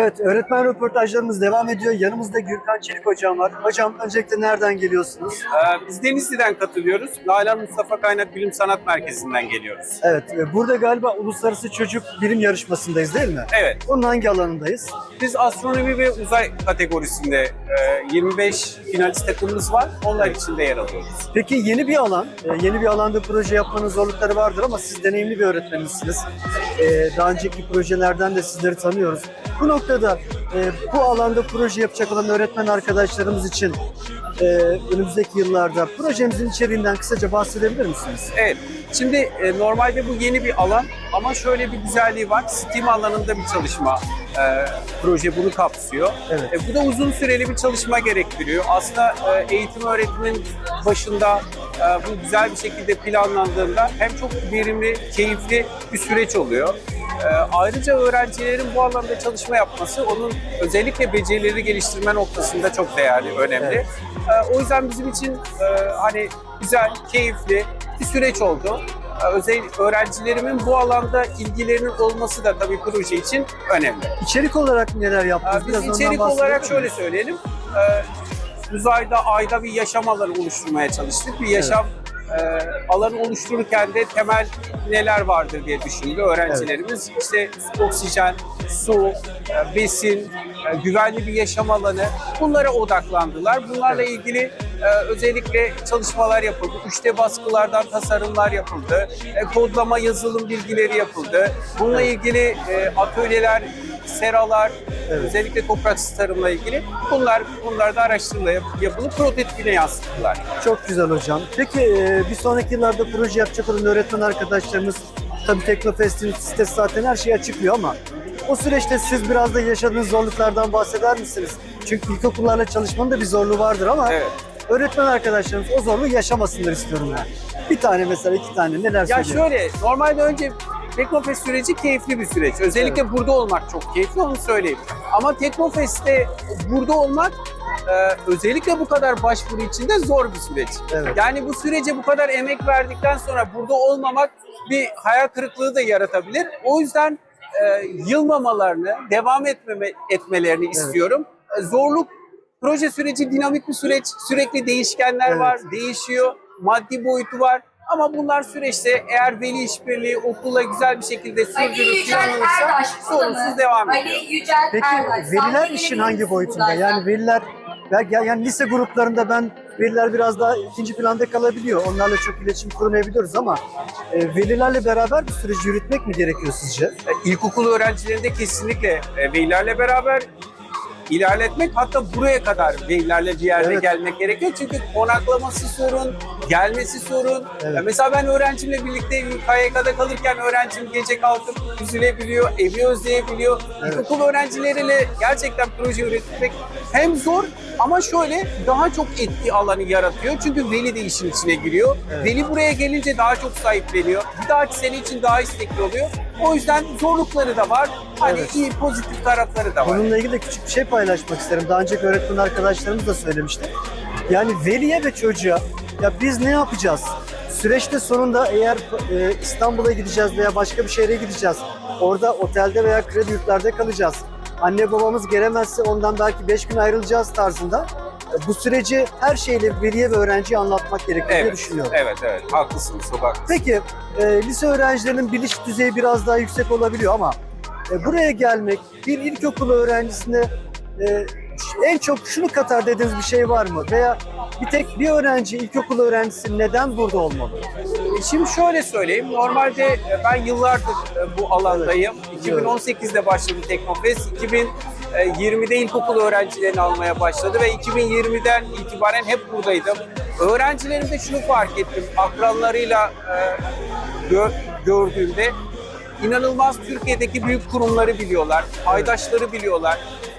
Evet, öğretmen röportajlarımız devam ediyor. Yanımızda Gürkan Çelik hocam var. Hocam öncelikle nereden geliyorsunuz? Ee, Biz Denizli'den katılıyoruz. Nalan Mustafa Kaynak Bilim Sanat Merkezi'nden geliyoruz. Evet, e, burada galiba Uluslararası Çocuk Bilim Yarışması'ndayız değil mi? Evet, Onun hangi alanındayız? biz astronomi ve uzay kategorisinde e, 25 finalist takımımız var. Onlar içinde yer alıyoruz. Peki yeni bir alan, e, yeni bir alanda proje yapmanın zorlukları vardır ama siz deneyimli bir öğretmenisiniz. E, Daha önceki projelerden de sizleri tanıyoruz. Bu noktada e, bu alanda proje yapacak olan öğretmen arkadaşlarımız için e, önümüzdeki yıllarda projemizin içeriğinden kısaca bahsedebilir misiniz? Evet, şimdi e, normalde bu yeni bir alan ama şöyle bir güzelliği var. STEAM alanında bir çalışma e, proje bunu kapsıyor. Evet. E, bu da uzun süreli bir çalışma gerektiriyor. Aslında e, eğitim öğretimin başında e, bu güzel bir şekilde planlandığında hem çok verimli, keyifli bir süreç oluyor. E, ayrıca öğrencilerin bu alanda çalışma yapması onun özellikle becerileri geliştirme noktasında çok değerli, önemli. Evet. E, o yüzden bizim için e, hani güzel, keyifli bir süreç oldu. E, özel öğrencilerimin bu alanda ilgilerinin olması da tabii proje için önemli. İçerik olarak neler Ee, yaptınız? Biz ondan içerik olarak şöyle söyleyelim. Ee, Uzayda, ayda bir yaşam alanı oluşturmaya çalıştık. Bir yaşam e, alanı oluştururken de temel neler vardır diye düşündü öğrencilerimiz. İşte oksijen, su, e, besin, e, güvenli bir yaşam alanı bunlara odaklandılar. Bunlarla ilgili e, özellikle çalışmalar yapıldı. 3D baskılardan tasarımlar yapıldı. E, kodlama yazılım bilgileri yapıldı. Bununla ilgili e, atölyeler, seralar, Evet. özellikle topraksız tarımla ilgili bunlar bunlarda araştırma yap- yapılıp prototipine yansıttılar. Çok güzel hocam. Peki e, bir sonraki yıllarda proje yapacak olan öğretmen arkadaşlarımız tabii Teknofest'in sitesi zaten her şeyi açıklıyor ama o süreçte siz biraz da yaşadığınız zorluklardan bahseder misiniz? Çünkü ilkokullarla çalışmanın da bir zorluğu vardır ama Evet. öğretmen arkadaşlarımız o zorluğu yaşamasınlar istiyorum ben. Bir tane mesela iki tane neler Ya söylüyor? şöyle, normalde önce Teknofest süreci keyifli bir süreç. Özellikle burada olmak çok keyifli, onu söyleyeyim. Ama Teknofest'te burada olmak e, özellikle bu kadar başvuru içinde zor bir süreç. Evet. Yani bu sürece bu kadar emek verdikten sonra burada olmamak bir hayal kırıklığı da yaratabilir. O yüzden e, yılmamalarını, devam etmeme, etmelerini istiyorum. E, zorluk, proje süreci dinamik bir süreç. Sürekli değişkenler Evet. var, değişiyor. Maddi boyutu var. Ama bunlar süreçte eğer veli işbirliği okulla güzel bir şekilde Yücel planlanırsa sorunsuz devam ediyor. Ali Yücel Peki Erdaş. veliler Sahne işin hangi boyutunda? Yani veliler belki yani lise gruplarında ben veliler biraz daha ikinci planda kalabiliyor. Onlarla çok iletişim kurmayabiliyoruz ama e, velilerle beraber bir süreci yürütmek mi gerekiyor sizce? E, İlkokul öğrencilerinde kesinlikle e, velilerle beraber ilerletmek hatta buraya kadar velilerle bir yerde Evet. gelmek gerekiyor. Çünkü konaklaması sorun, gelmesi sorun. Evet. Mesela ben öğrencimle birlikte KYK'da kalırken öğrencim gece kalkıp üzülebiliyor, evi özleyebiliyor. Evet. İlkokul öğrencileriyle gerçekten proje üretmek hem zor ama şöyle daha çok etki alanı yaratıyor. Çünkü veli de işin içine giriyor. Evet. Veli buraya gelince daha çok sahipleniyor. Bir dahaki sene için daha istekli oluyor. O yüzden zorlukları da var. Hani Evet. iyi pozitif tarafları da var. Bununla ilgili de küçük bir şey paylaşmak isterim. Daha önceki öğretmen arkadaşlarımız da söylemişti. Yani veliye ve çocuğa ya biz ne yapacağız? Süreçte sonunda eğer e, İstanbul'a gideceğiz veya başka bir şehre gideceğiz. Orada otelde veya kredi yurtlarda kalacağız. Anne babamız gelemezse ondan belki 5 gün ayrılacağız tarzında. E, Bu süreci her şeyle veliye ve öğrenciye anlatmak gerekiyor diye Evet, düşünüyorum. evet, evet. Haklısınız, çok haklısınız. Peki e, lise öğrencilerinin bilinç düzeyi biraz daha yüksek olabiliyor ama e, buraya gelmek bir ilkokul öğrencisine e, en çok şunu katar dediğiniz bir şey var mı? Veya bir tek bir öğrenci, ilkokul öğrencisi neden burada olmalı? Şimdi şöyle söyleyeyim. Normalde e, ben yıllardır e, bu alandayım. 2018'de başladı Teknofest. 2020'de ilkokul öğrencilerini almaya başladı ve 2020'den itibaren hep buradaydım. Öğrencilerimde şunu fark ettim. Akranlarıyla e, gö- gördüğümde inanılmaz Türkiye'deki büyük kurumları biliyorlar. Paydaşları biliyorlar.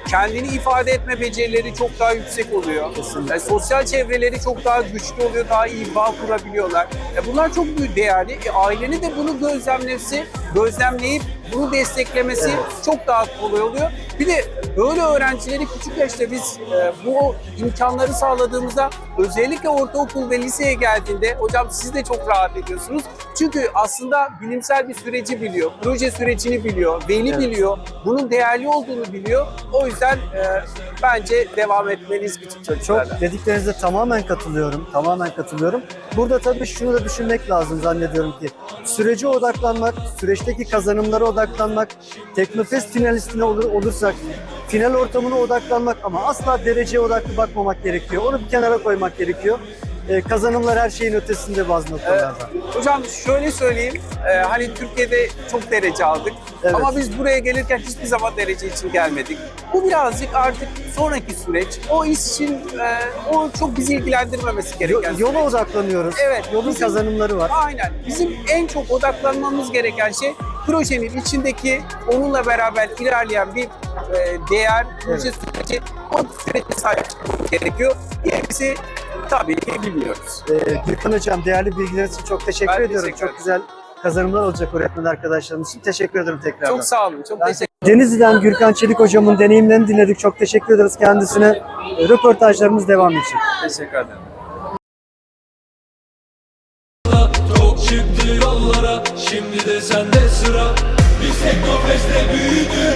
Kendini ifade etme becerileri çok daha yüksek oluyor. Kesinlikle. E, sosyal çevreleri çok daha güçlü oluyor, daha iyi bağ kurabiliyorlar. E, bunlar çok büyük değerli. E, ailenin de bunu gözlemlemesi, gözlemleyip bunu desteklemesi çok daha kolay oluyor. Bir de böyle öğrencileri küçük yaşta biz e, bu imkanları sağladığımızda özellikle ortaokul ve liseye geldiğinde hocam siz de çok rahat ediyorsunuz. Çünkü aslında bilimsel bir süreci biliyor, proje sürecini biliyor, veli Evet. biliyor, bunun değerli olduğunu biliyor. O yüzden e, bence devam etmeliyiz küçük çocuklarla. Çok dediklerinize tamamen katılıyorum. Tamamen katılıyorum. Burada tabii şunu da düşünmek lazım zannediyorum ki. Sürece odaklanmak, süreçteki kazanımlara odaklanmak, Teknofest finalistine olur, olursak final ortamına odaklanmak ama asla dereceye odaklı bakmamak gerekiyor. Onu bir kenara koymak gerekiyor. Ee, kazanımlar her şeyin ötesinde bazı noktalarda. Hocam şöyle söyleyeyim, e, hani Türkiye'de çok derece aldık Evet. ama biz buraya gelirken hiçbir zaman derece için gelmedik. Bu birazcık artık sonraki süreç, o iş için e, o çok bizi ilgilendirmemesi gereken yola süreç. odaklanıyoruz. Evet, Yolun bizim- kazanımları var. Aynen. Bizim en çok odaklanmamız gereken şey projenin içindeki onunla beraber ilerleyen bir e, değer, proje süreci, o sürece sahip gerekiyor. Gerisi tabii ki bilmiyoruz. Ee, Gürkan Hocam değerli bilgileriniz için çok teşekkür Ben ediyorum. teşekkür çok güzel kazanımlar olacak öğretmen arkadaşlarımız için. Teşekkür ederim tekrar. Çok sağ olun, çok Ben- teşekkür Denizli'den Gürkan Çelik hocamın deneyimlerini dinledik. Çok teşekkür ederiz kendisine. Röportajlarımız devam edecek. Teşekkür ederim. Çok çıktı yollara Şimdi de sende sıra Biz Teknofest'te büyüdük